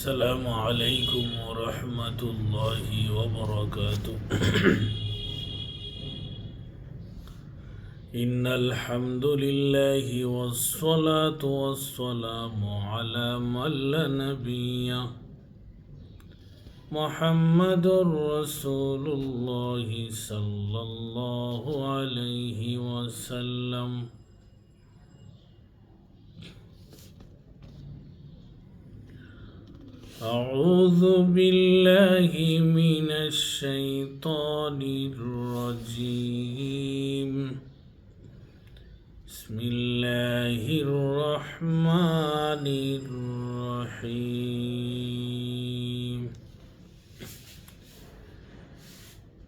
السلام عليكم ورحمة الله وبركاته. إن الحمد لله والصلاة والسلام على من لا نبي. محمد رسول الله صلى الله عليه وسلم. أعوذ بالله من الشيطان الرجيم بسم الله الرحمن الرحيم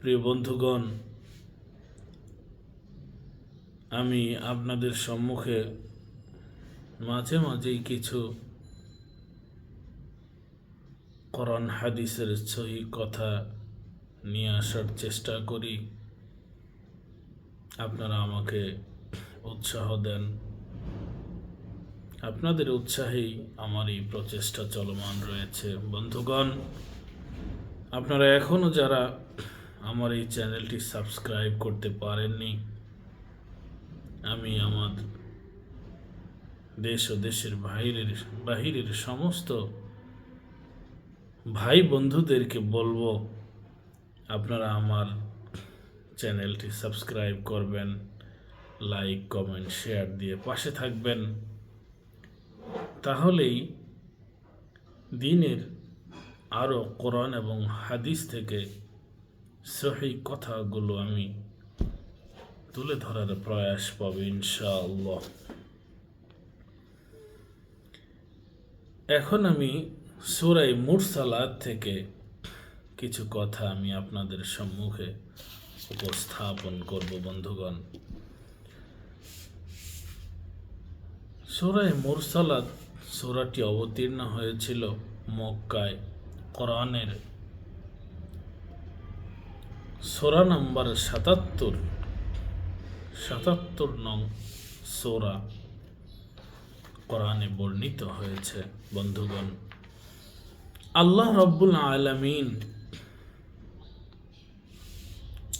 প্রিয় বন্ধুগণ আমি আপনাদের সম্মুখে মাঝে মাঝেই কিছু কোরআন হাদিসের সহি কথা নিয়ে আসার চেষ্টা করি। আপনারা আমাকে উৎসাহ দেন। আপনাদের উৎসাহেই আমার এই প্রচেষ্টা চলমান রয়েছে। বন্ধুগণ, আপনারা এখনও যারা আমার এই চ্যানেলটি সাবস্ক্রাইব করতে পারেননি, আমি আমার দেশ ও দেশের বাইরের বাহিরের সমস্ত ভাই বন্ধুদেরকে বলব, আপনারা আমার চ্যানেলটি সাবস্ক্রাইব করবেন, লাইক, কমেন্ট, শেয়ার দিয়ে পাশে থাকবেন। তাহলেই দিনের আরও কোরআন এবং হাদিস থেকে সহি কথাগুলো আমি তুলে ধরার প্রয়াস পাবো ইনশাআল্লাহ। এখন আমি সুরাই মুরসালাত থেকে কিছু কথা আমি আপনাদের সম্মুখে উপস্থাপন করব, বন্ধুগণ। সুরাই মুরসালাত সুরাটি অবতীর্ণ হয়েছিল মক্কায় কোরআনের সোরা নম্বর সাতাত্তর সাতাত্তর নং সোরা কোরআনে বর্ণিত হয়েছে, বন্ধুগণ। আল্লাহ রব্বুল আলমিন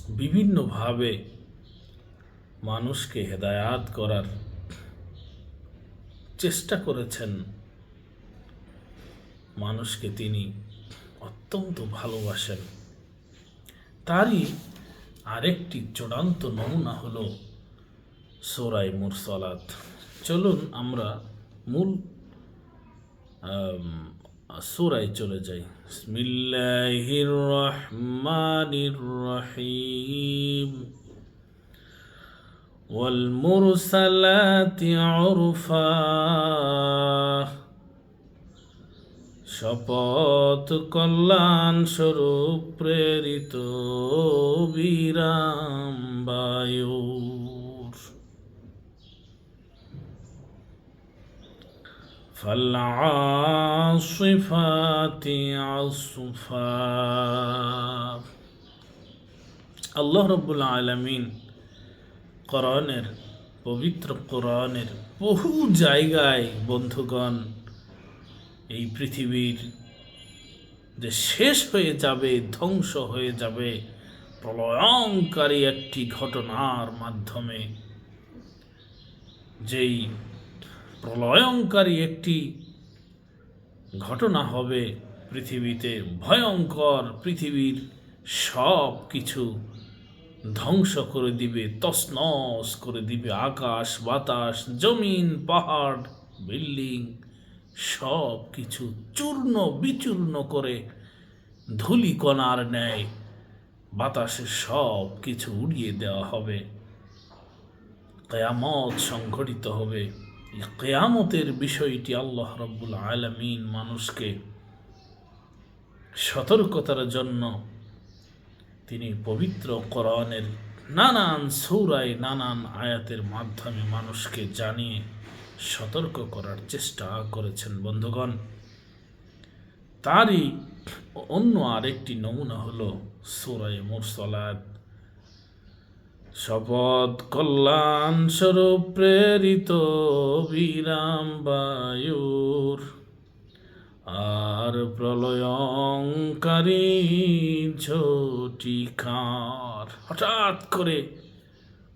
বিভিন্নভাবে মানুষকে হেদায়াত করার চেষ্টা করেছেন। মানুষকে তিনি অত্যন্ত ভালোবাসেন। তারই আরেকটি চূড়ান্ত নমুনা হল সোরাই মুরসালাত। চলুন আমরা মূল সুরায় চলে যাই বিসমিল্লাহির রহমানির রহিম والمرسلات عرفا শপথ কল্যাণ স্বরূপ প্রেরিত বিরাম বায়ুর فالعاصفات عصفا আল্লাহ রব্বুল আলমিন কোরআনের পবিত্র কোরআনের বহু জায়গায় বন্ধুগণ এই পৃথিবীর যে শেষ হয়ে যাবে ধ্বংস হয়ে যাবে প্রলয়ঙ্কারী একটি ঘটনার মাধ্যমে যেই প্রলয়ঙ্কারী একটি ঘটনা হবে পৃথিবীতে। ভয়ঙ্কর পৃথিবীর সব কিছু ধ্বংস করে দিবে তসনস করে দিবে। আকাশ, বাতাস, জমিন, পাহাড়, বিল্ডিং, সব কিছু চূর্ণ বিচূর্ণ করে ধুলিকণার ন্যায় বাতাসে সব কিছু উড়িয়ে দেওয়া হবে। কেয়ামত সংঘটিত হবে। কেয়ামতের বিষয়টি আল্লাহ রব্বুল আলমিন মানুষকে সতর্কতার জন্য তিনি পবিত্র কোরআনের নানান সৌরায়, নানান আয়াতের মাধ্যমে মানুষকে জানিয়ে সতর্ক করার চেষ্টা করেছেন বন্ধুগণ। তারই অন্য আরেকটি নমুনা হলো সুরায় মুরসলাত। শপথ কল্যাণ স্বরূপ প্রেরিত বিরাম বায়ুর। আর প্রলয়ঙ্কারী ঝটিকার হঠাৎ করে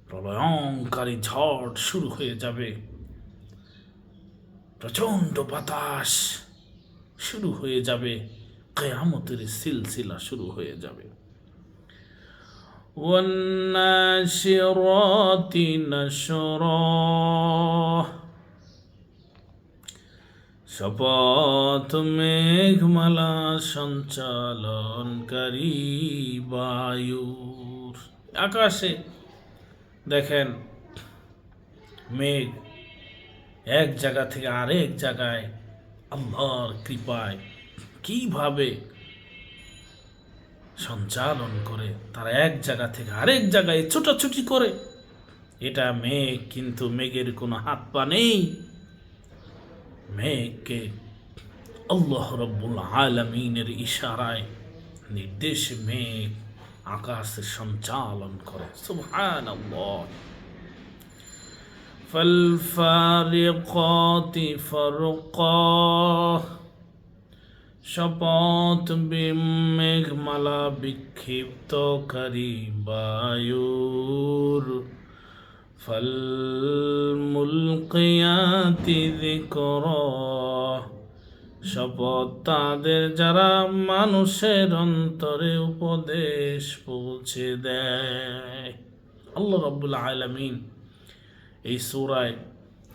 প্রলয়ঙ্কারী ঝড় শুরু হয়ে যাবে। প্রচণ্ড বাতাস শুরু হয়ে যাবে। কেয়ামতের সিলসিলা শুরু হয়ে যাবে। والناشرات نشرا শপথ মেঘমালা সঞ্চালনকারী বায়ুর আকাশে দেখেন মেঘ এক জায়গা থেকে আরেক জায়গায় আল্লাহর কৃপায় কিভাবে সঞ্চালন করে তারা এক জায়গা থেকে আরেক জায়গায় ছোটাছুটি করে এটা মেঘ কিন্তু মেঘের কোনো হাত পা নেই মেঘকে আল্লাহ রব্বুল আলমিনের ইশারায় নির্দেশে মেঘ আকাশে সঞ্চালন করে সুবহান فالفارقات فرقا শপথ মেঘমালা বিক্ষিপ্তকারী বায়ুর। ফল মুলকিয়াতি যিকর। শপথ তাদের যারা মানুষের অন্তরে উপদেশ পৌঁছে দেয়। আল্লাহ রব্বুল আলমিন এই সূরায়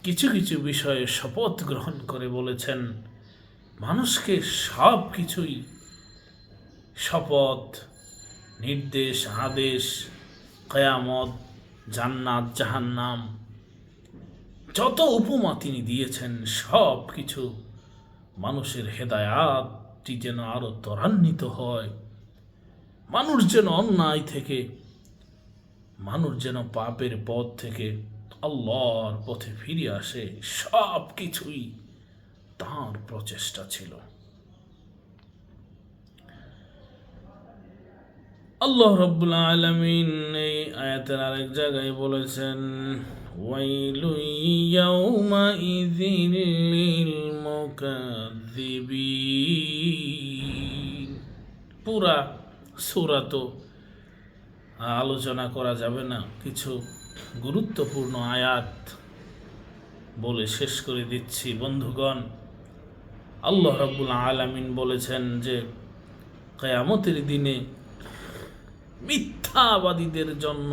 কিছু কিছু বিষয়ে শপথ গ্রহণ করে বলেছেন। মানুষকে সব কিছুই শপথ, নির্দেশ, আদেশ, কয়ামত, জান্নাত, জাহান্নাম, যত উপমা তিনি দিয়েছেন সব কিছু মানুষের হেদায়াতটি যেন আরও ত্বরান্বিত হয়। মানুষ যেন অন্যায় থেকে, মানুষ যেন পাপের পথ থেকে আল্লাহর পথে ফিরে আসে সব কিছুই তাঁর প্রচেষ্টা ছিল। আল্লাহ রব্বুল আলমিন এই আয়াতের আরেক জায়গায় বলেছেন পুরা সূরা তো আলোচনা করা যাবে না, কিছু গুরুত্বপূর্ণ আয়াত বলে শেষ করে দিচ্ছি। বন্ধুগণ আল্লাহ রাব্বুল আলামিন বলেছেন যে কেয়ামতের দিনে মিথ্যাবাদীদের জন্য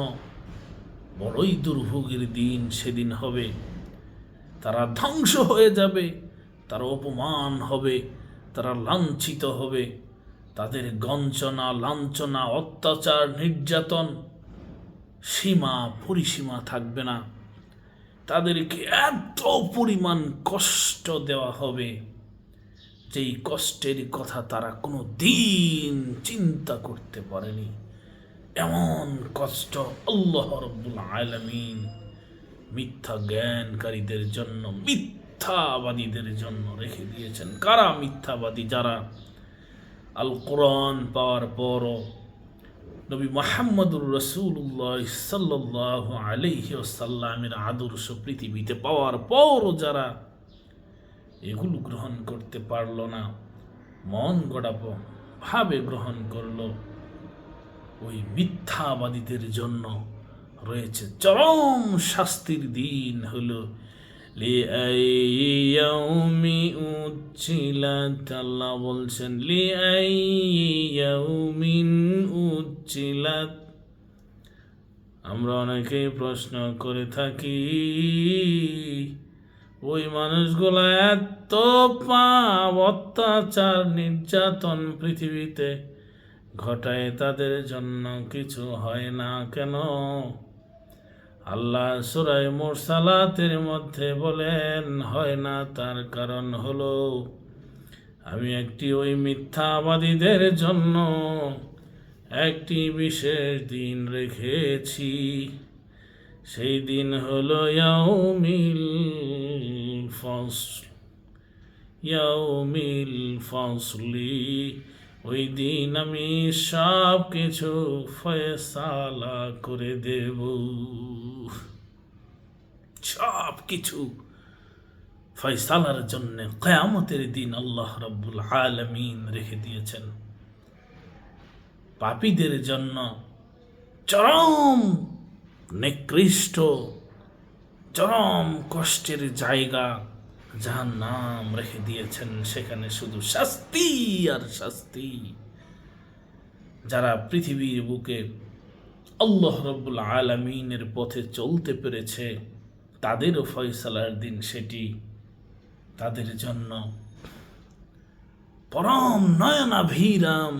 বড়ই দুর্ভোগের দিন সেদিন হবে। তারা ধ্বংস হয়ে যাবে, তারা অপমান হবে, তারা লাঞ্ছিত হবে। তাদের গঞ্চনা লাঞ্ছনা, অত্যাচার, নির্যাতন সীমা, পরিসীমা থাকবে না। তাদেরকে এত পরিমাণ কষ্ট দেওয়া হবে। যেই কষ্টের কথা তারা কোনো দিন চিন্তা করতে পারেনি, এমন কষ্ট আল্লাহ রব্বুল আলমিন মিথ্যা জ্ঞানকারীদের জন্য, মিথ্যাবাদীদের জন্য রেখে দিয়েছেন। কারা মিথ্যাবাদী? যারা আল কোরআন পাওয়ার পরও নবী মোহাম্মদুর রসুল্লাহ সাল্লাহ আলহি সাল্লামের আদর্শ পৃথিবীতে পাওয়ার পরও যারা এগুলো গ্রহণ করতে পারল না। মন গড়া ভাবে গ্রহণ করল। ওই মিথ্যাবাদীদের জন্য রয়েছে চরম শাস্তির দিন হলো। লিআইয়াউমি বলছেন লিআইয়াউমিন আমরা অনেকেই প্রশ্ন করে থাকি ওই মানুষগুলো এত পাপ, অত্যাচার, নির্যাতন পৃথিবীতে। ঘটায় তাদের জন্য কিছু হয় না কেন? আল্লাহ সুরাই মুরসালাতের মধ্যে বলেন, হয় না, তার কারণ হলো আমি একটি ওই মিথ্যাবাদীদের জন্য একটি বিশেষ দিন রেখেছি। সেই দিন হলো ইয়াউমিল ফসল ইয়াউমিল ফসলি, ওই দিন আমি সব কিছু ফয়সালা করে দেব। সব কিছু ফয়সালার জন্য কয়ামতের দিন আল্লাহ রব্বুল আলমিন রেখে দিয়েছেন। পাপীদের জন্য চরম নিকৃষ্ট, চরম কষ্টের জায়গা যার নাম রেখে দিয়েছেন সেখানে শুধু শাস্তি আর শাস্তি। যারা পৃথিবীর বুকে আল্লাহ রব্বুল আলমিনের পথে চলতে পেরেছে, তাদেরও ফয়সালার দিন সেটি। তাদের জন্য পরম নয়নাভিরাম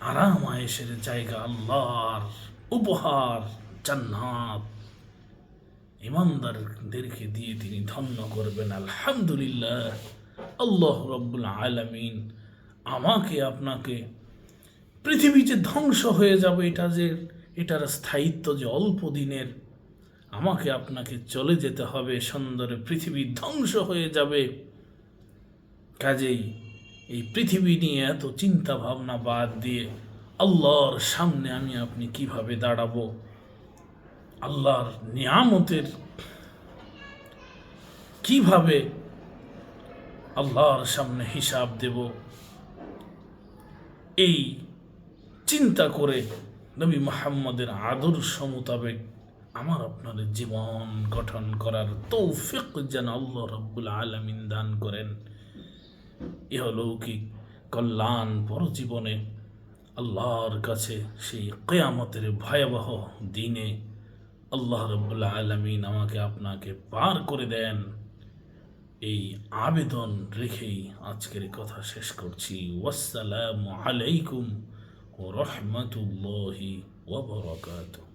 আরাম আয়েসের জায়গা আল্লাহর উপহার জান্নাত। ইমানদারদেরকে দিয়ে তিনি ধন্য করবেন। আলহামদুলিল্লাহ। আল্লাহ রব্বুল আলামিন আমাকে, আপনাকে পৃথিবী যে ধ্বংস হয়ে যাবে, এটা যে, এটার স্থায়িত্ব যে অল্প দিনের, আমাকে আপনাকে চলে যেতে হবে। সুন্দরে পৃথিবী ধ্বংস হয়ে যাবে। কাজেই এই পৃথিবী নিয়ে এত চিন্তা ভাবনা বাদ দিয়ে আল্লাহর সামনে আমি আপনি কীভাবে দাঁড়াবো? আল্লাহর নিয়ামতের কীভাবে আল্লাহর সামনে হিসাব দেব? এই চিন্তা করে নবী মোহাম্মদের আদর্শ মোতাবেক আমার আপনার জীবন গঠন করার তৌফিক যেন আল্লাহ রব্বুল আলমিন দান করেন। ইহলৌকিক কল্যাণ পরজীবনে আল্লাহর কাছে সেই কেয়ামতের ভয়াবহ দিনে আল্লাহ রব্বুল্লাহ আলমিন আমাকে আপনাকে পার করে দেন। এই আবেদন রেখেই আজকের কথা শেষ করছি। ওয়াসালামু আলাইকুম ও রহমতুল্লাহি ওবরাকাতুহ